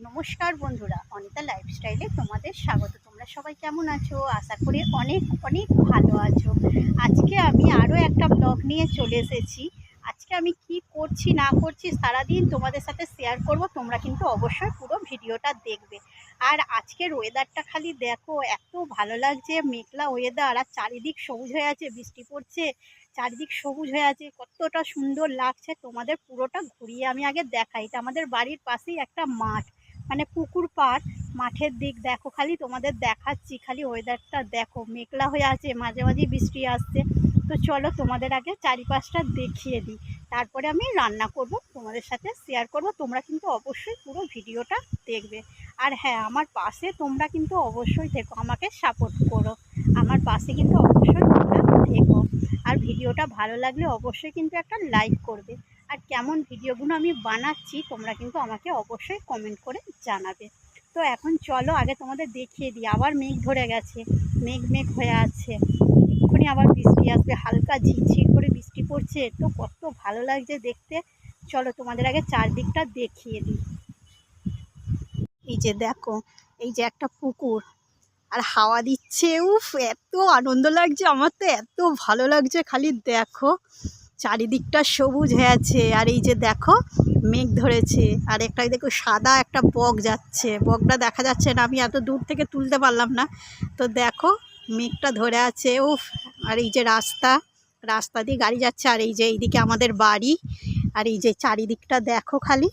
নমস্কার বন্ধুরা, অনিতা লাইফস্টাইলে তোমাদের স্বাগত। তোমরা সবাই কেমন আছো? আশা করি অনেক অনেক ভালো আছো। আজকে আমি আরও একটা ব্লগ নিয়ে চলে এসেছি। আজকে আমি কি করছি, না করছি সারাদিন তোমাদের সাথে শেয়ার করব। তোমরা কিন্তু অবশ্যই পুরো ভিডিওটা দেখবে। আর আজকের ওয়েদারটা খালি দেখো, এত ভালো লাগছে। মেঘলা ওয়েদার আর চারিদিক সবুজ হয়ে আছে, বৃষ্টি পড়ছে। চারিদিক সবুজ হয়ে আছে, কতটা সুন্দর লাগছে। তোমাদের পুরোটা ঘুরিয়ে আমি আগে দেখাই। এটা আমাদের বাড়ির পাশেই একটা মাঠ। মানে পুকুর পাড় মাঠের দিক দেখো, খালি তোমাদের দেখাচ্ছি, খালি ওয়েদারটা দেখো। মেঘলা হয়ে আছে, মাঝে মাঝে বৃষ্টি আসছে। তো চলো তোমাদের আগে চারিপাশটা দেখিয়ে দিই। তারপরে আমি রান্না করব, তোমাদের সাথে শেয়ার করব। তোমরা কিন্তু অবশ্যই পুরো ভিডিওটা দেখবে। আর হ্যাঁ আমার পাশে তোমরা কিন্তু অবশ্যই থেকো, আমাকে সাপোর্ট করো। আমার পাশে কিন্তু অবশ্যই তোমরা থেকো। আর ভিডিওটা ভালো লাগলে অবশ্যই কিন্তু একটা লাইক করবে। আর কেমন ভিডিওগুলো আমি বানাচ্ছি, তোমরা কিন্তু আমাকে অবশ্যই কমেন্ট করে জানাবে। তো এখন চলো আগে তোমাদের দেখিয়ে দিই, আবার মেঘ ধরে গেছে, মেঘ মেঘ হয়ে আছে। এক্ষুনি আবার বৃষ্টি আসবে, হালকা ঝিরঝির করে বৃষ্টি পড়ছে, তো কত ভালো লাগছে দেখতে। চলো তোমাদের আগে চারদিকটা দেখিয়ে দিই। এই যে দেখো, এই যে একটা পুকুর, আর হাওয়া দিচ্ছে, উফ, এত আনন্দ লাগছে, আমার তো এত ভালো লাগছে, খালি দেখো। চারিদিকটা সবুজ হয়ে আছে। আর এই যে দেখো, মেঘ ধরেছে। আর একটা দেখো সাদা একটা বক যাচ্ছে। বকটা দেখা যাচ্ছে না, আমি এত দূর থেকে তুলতে পারলাম না। তো দেখো, মেঘটা ধরে আছে। উফ, আর এই যে রাস্তা রাস্তা দিয়ে গাড়ি যাচ্ছে। আর এই যে এইদিকে আমাদের বাড়ি। আর এই যে চারিদিকটা দেখো খালি।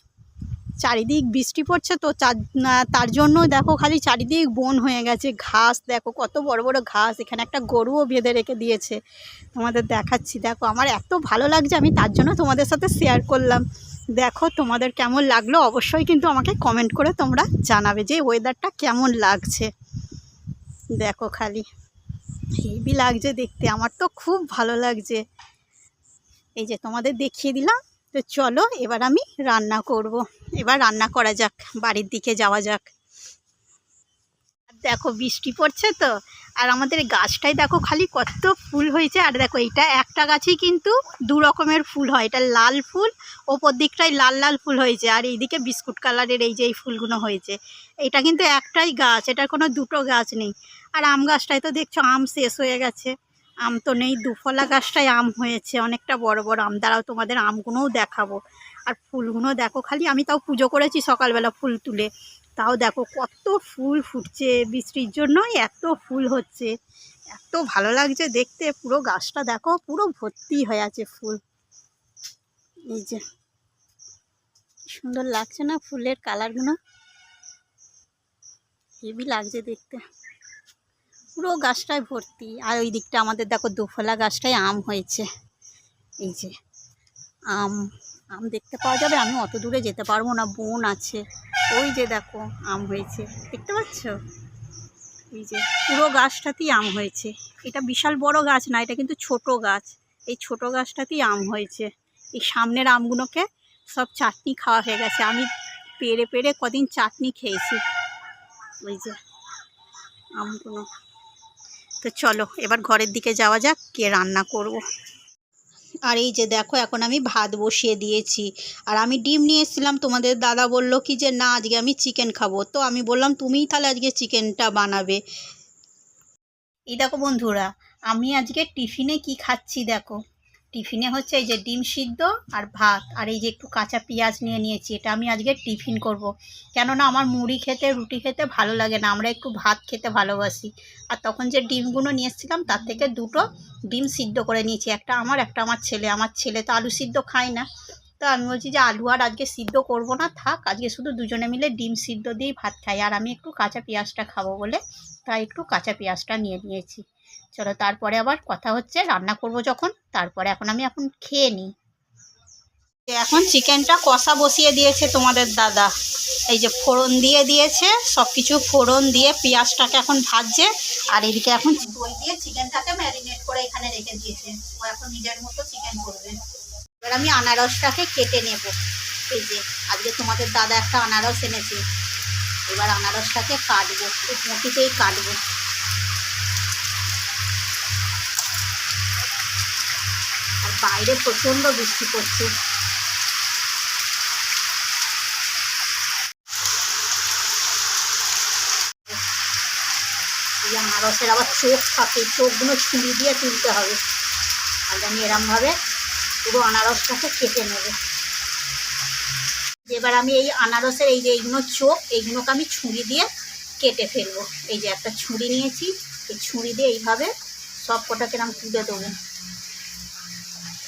চারিদিক বৃষ্টি পড়ছে তো তার জন্য দেখো খালি চারিদিক বন হয়ে গেছে, ঘাস, দেখো কত বড় বড় ঘাস, এখানে একটা গরুও বেঁধে রেখে দিয়েছে। তোমাদের দেখাচ্ছি, দেখো আমার এত ভালো লাগছে, আমি তার জন্য তোমাদের সাথে শেয়ার করলাম। দেখো তোমাদের কেমন লাগল, অবশ্যই কিন্তু আমাকে কমেন্ট করে তোমরা জানাবে যে ওয়েদারটা কেমন লাগছে। দেখো খালি, হেভি লাগছে দেখতে, আমার তো খুব ভালো লাগছে। এই যে তোমাদের দেখিয়ে দিলাম তো চলো, এবার আমি রান্না করব। এবার রান্না করা যাক, বাড়ির দিকে যাওয়া যাক। দেখো, বৃষ্টি পড়ছে তো, আর আমাদের গাছটাই দেখো খালি কত ফুল হয়েছে। আর দেখো, এইটা একটা গাছেই কিন্তু দু রকমের ফুল হয়। এটা লাল ফুল, ওপর দিকটাই লাল লাল ফুল হয়েছে, আর এইদিকে বিস্কুট কালারের এই যে এই ফুলগুলো হয়েছে। এটা কিন্তু একটাই গাছ, এটার কোনো দুটো গাছ নেই। আর আম গাছটায় তো দেখছ, আম শেষ হয়ে গেছে। আম তো নেই, দুফলা গাছটায় আম হয়েছে, অনেকটা বড় বড় আম। দ্বারাও তোমাদের আমগুলোও দেখাবো। আর ফুলগুলো দেখো, খালি আমি তাও পুজো করেছি সকালবেলা ফুল তুলে। তাও দেখো, কত ফুল ফুটছে। বৃষ্টির জন্যই এত ফুল হচ্ছে। এত ভালো লাগছে দেখতে। পুরো গাছটা দেখো, পুরো ভর্তি হয়ে আছে ফুল। এই যে সুন্দর লাগছে না ফুলের কালারগুলো? হেভি লাগছে দেখতে। পুরো গাছটায় ভর্তি। আর ওই দিকটা আমাদের দেখো দুফলা গাছটায় আম হয়েছে। এই যে আম আম দেখতে পাওয়া যাবে? আমি অত দূরে যেতে পারব না, বোন আছে। ওই যে দেখো আম হয়েছে। দেখতে পাচ্ছ? এই যে পুরো গাছটাতেই আম হয়েছে। এটা বিশাল বড় গাছ না, এটা কিন্তু ছোট গাছ। এই ছোট গাছটাতেই আম হয়েছে। এই সামনের আমগুলোকে সব চাটনি খাওয়া হয়ে গেছে। আমি পেরে পেরে কদিন চাটনি খেয়েছি। ওই যে আমগুলো। তো চলো, এবার ঘরের দিকে যাওয়া যাক কে রান্না করব। আর এই যে দেখো, এখন আমি ভাত বসিয়ে দিয়েছি। আর আমি ডিম নিয়ে এসেছিলাম, তোমাদের দাদা বলল কি যে, না, আজকে আমি চিকেন খাব। তো আমি বললাম, তুমিই তাহলে আজকে চিকেনটা বানাবে। এই দেখো বন্ধুরা, আমি আজকে টিফিনে কি খাচ্ছি দেখো। টিফিনে হচ্ছে এই যে ডিম সিদ্ধ আর ভাত, আর এই যে একটু কাঁচা পেঁয়াজ নিয়ে নিয়েছি, এটা আমি আজকে টিফিন করব। কেননা আমার মুড়ি খেতে, রুটি খেতে ভালো লাগে না, আমরা একটু ভাত খেতে ভালোবাসি। আর তখন যে ডিমগুলো নিয়ে এসেছিলাম, তার থেকে দুটো ডিম সিদ্ধ করে নিয়েছি, একটা আমার একটা আমার ছেলে। আমার ছেলে তো আলু সিদ্ধ খায় না। তো আমি বলছি যে আলু আর আজকে সিদ্ধ করব না, থাক, আজকে শুধু দুজনে মিলে ডিম সিদ্ধ দিয়েই ভাত খাই। আর আমি একটু কাঁচা পেঁয়াজটা খাব বলে, তাই একটু কাঁচা পেঁয়াজটা নিয়ে নিয়েছি। চলো তারপরে আবার কথা হচ্ছে, রান্না করব যখন, তারপরে এখন আমি এখন খেয়ে নিই। এখন চিকেনটা কষা বসিয়ে দিয়েছে তোমাদের দাদা। এই যে ফোড়ন দিয়ে দিয়েছে সব কিছু ফোড়ন দিয়ে পেঁয়াজটাকে এখন ভাজছে, আর এদিকে এখন দই দিয়ে চিকেনটাকে ম্যারিনেট করে এখানে রেখে দিয়েছে। ও এখন নিজের মতো চিকেন করবে। এবার আমি আনারসটাকে কেটে নেব। এই যে, আজকে তোমাদের দাদা একটা আনারস এনেছে। এবার আনারসটাকে কাটবো, খুব কাটবো। বাইরে প্রচণ্ড বৃষ্টি পড়ছে। আনারসের আবার চোখ থাকে, চোখগুলো ছিঁড়ি দিয়ে তুলতে হবে। আর আমি এরমভাবে পুরো আনারসটাকে কেটে নেব। এবার আমি এই আনারসের এই যে এইগুলো চোখ, এইগুলোকে আমি ছুরি দিয়ে কেটে ফেলব। এই যে একটা ছুরি নিয়েছি, এই ছুঁড়ি দিয়ে এইভাবে সব কটাকে আমি তুলে দেবো।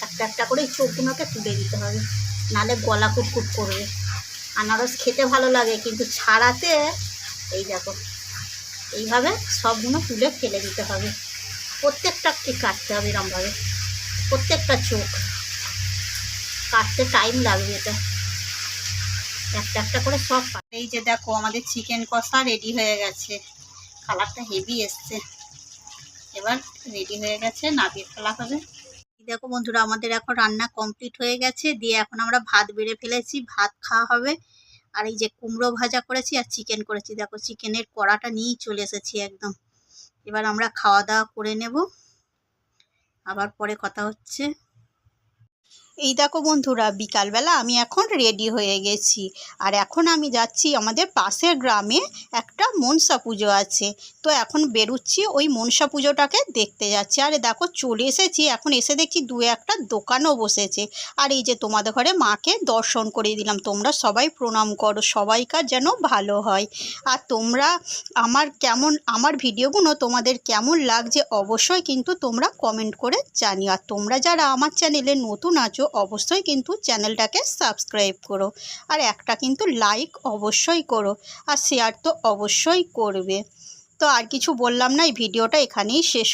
একটা একটা করে চোখগুলোকে তুলে দিতে হবে। নালে গলা কুটকুট করবে। আনারস খেতে ভালো লাগে, কিন্তু ছাড়াতে এই দেখো, এইভাবে সবগুলো তুলে ফেলে দিতে হবে। প্রত্যেকটাকে কাটতে হবে এরমভাবে। প্রত্যেকটা চোখ। কাটতে টাইম লাগবে এটা। একটা একটা করে সব এই যে দেখো, আমাদের চিকেন কষা রেডি হয়ে গেছে। কালারটা হেভি এসছে। এবার রেডি হয়ে গেছে নাবিয়ে ফেলা হবে। দেখো বন্ধুরা, আমাদের এখন রান্না কমপ্লিট হয়ে গেছে। দিয়ে এখন আমরা ভাত বেড়ে ফেলেছি, ভাত খাওয়া হবে। আর এই যে কুমড়ো ভাজা করেছি আর চিকেন করেছি। দেখো চিকেনের কড়াটা নিয়েই চলে এসেছি একদম। এবার আমরা খাওয়া দাওয়া করে নেব। আবার পরে কথা হচ্ছে। এই দেখো বন্ধুরা, বিকালবেলা আমি এখন রেডি হয়ে গেছি। আর এখন আমি যাচ্ছি আমাদের পাশের গ্রামে একটা মনসা পুজো আছে। তো এখন বেরুচ্ছি ওই মনসা পুজোটাকে দেখতে যাচ্ছি। আরে দেখো, চলে এসেছি। এখন এসে দেখছি দু একটা দোকানও বসেছে। আর এই যে তোমাদের ঘরে মাকে দর্শন করিয়ে দিলাম। তোমরা সবাই প্রণাম করো, সবাইকার যেন ভালো হয়। আর তোমরা আমার কেমন, আমার ভিডিওগুলো তোমাদের কেমন লাগছে অবশ্যই কিন্তু তোমরা কমেন্ট করে জানিও। আর তোমরা যারা আমার চ্যানেলে নতুন আছো অবশ্যই কিন্তু চ্যানেলটাকে সাবস্ক্রাইব করো। আর একটা কিন্তু লাইক অবশ্যই করো, আর শেয়ার তো অবশ্যই করবে। তো আর কিছু বললাম না, এই ভিডিওটা এখানেই শেষ